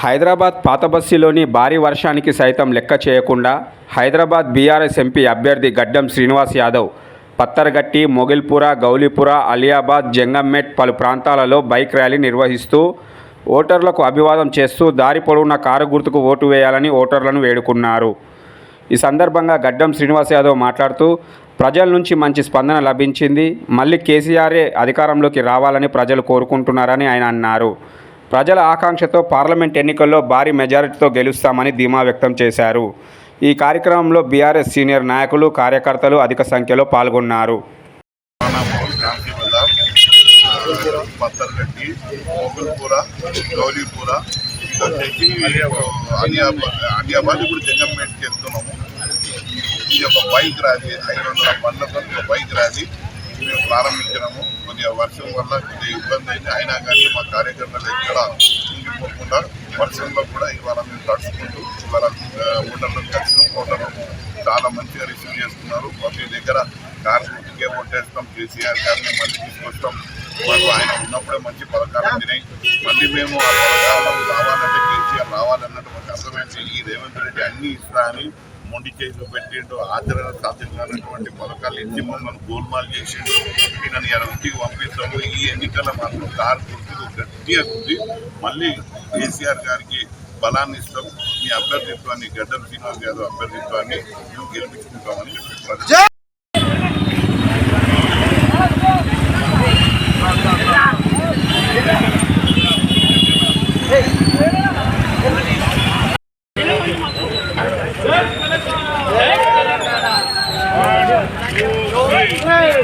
హైదరాబాద్ పాతబస్సీలోని భారీ వర్షానికి సైతం లెక్క చేయకుండా హైదరాబాద్ బీఆర్ఎస్ ఎంపీ అభ్యర్థి గడ్డం శ్రీనివాస్ యాదవ్ పత్తర్గట్టి మొగిల్పుర గౌలీపుర అలియాబాద్ జంగంమెట్ పలు ప్రాంతాలలో బైక్ ర్యాలీ నిర్వహిస్తూ ఓటర్లకు అభివాదం చేస్తూ దారి పొడవున కారు గుర్తుకు ఓటు వేయాలని ఓటర్లను వేడుకున్నారు. ఈ సందర్భంగా గడ్డం శ్రీనివాస్ యాదవ్ మాట్లాడుతూ ప్రజల నుంచి మంచి స్పందన లభించింది. మళ్ళీ కేసీఆరే అధికారంలోకి రావాలని ప్రజలు కోరుకుంటున్నారని ఆయన అన్నారు. ప్రజల ఆకాంక్షతో పార్లమెంట్ ఎన్నికల్లో భారీ మెజారిటీతో గెలుస్తామని ధీమా వ్యక్తం చేశారు. ఈ కార్యక్రమంలో బీఆర్ఎస్ సీనియర్ నాయకులు కార్యకర్తలు అధిక సంఖ్యలో పాల్గొన్నారు. ఈ యొక్క బైక్ ర్యాలీ ఐదు వందల బండ్లతో బైక్ ర్యాలీ మేము ప్రారంభించినాము కొద్దిగా వర్షం వల్ల కొద్దిగా ఇబ్బంది అయింది అయినా కానీ మా కార్యకర్తలు ఎక్కడ ఉండిపోకుండా వర్షంలో కూడా ఇవాళ మేము తడుచుకుంటూ ఇవాళ ఓటర్లు కలిసిన. ఓటర్లు చాలా మంచిగా రిసీవ్ చేస్తున్నారు. ప్రతి దగ్గర కార్మికుడికే ఓటేస్తాం కేసీఆర్ గారిని మళ్ళీ తీసుకొస్తాం. వాళ్ళు ఆయన ఉన్నప్పుడే మంచి పథకాలు అందినాయి. మళ్ళీ మేము ఆ పథకాలు రావాలంటే కేసీఆర్ రావాలన్నట్టు మాకు అర్థమైంది. ఈ రేవంత్ రెడ్డి అన్ని ఇస్తా అని మొండి చేతిలో పెట్టిండు ఆచరణ సాధ్యం కానటువంటి పథకాలు ఇచ్చి మమ్మల్ని గోల్మాల్ చేసిండు. ఈయన ఎరవతికి పంపిస్తాము. ఈ ఎన్నికల మాత్రం కారు గుర్తుకు గట్టిగా ఉంది. మళ్ళీ కేసీఆర్ గారికి బలాన్ని ఇస్తాం మీ అభ్యర్థిత్వాన్ని గడ్డం శ్రీనివాస్ యాదవ్ అభ్యర్థిత్వాన్ని మేము గెలిపించుకుంటామని చెప్పి Hey.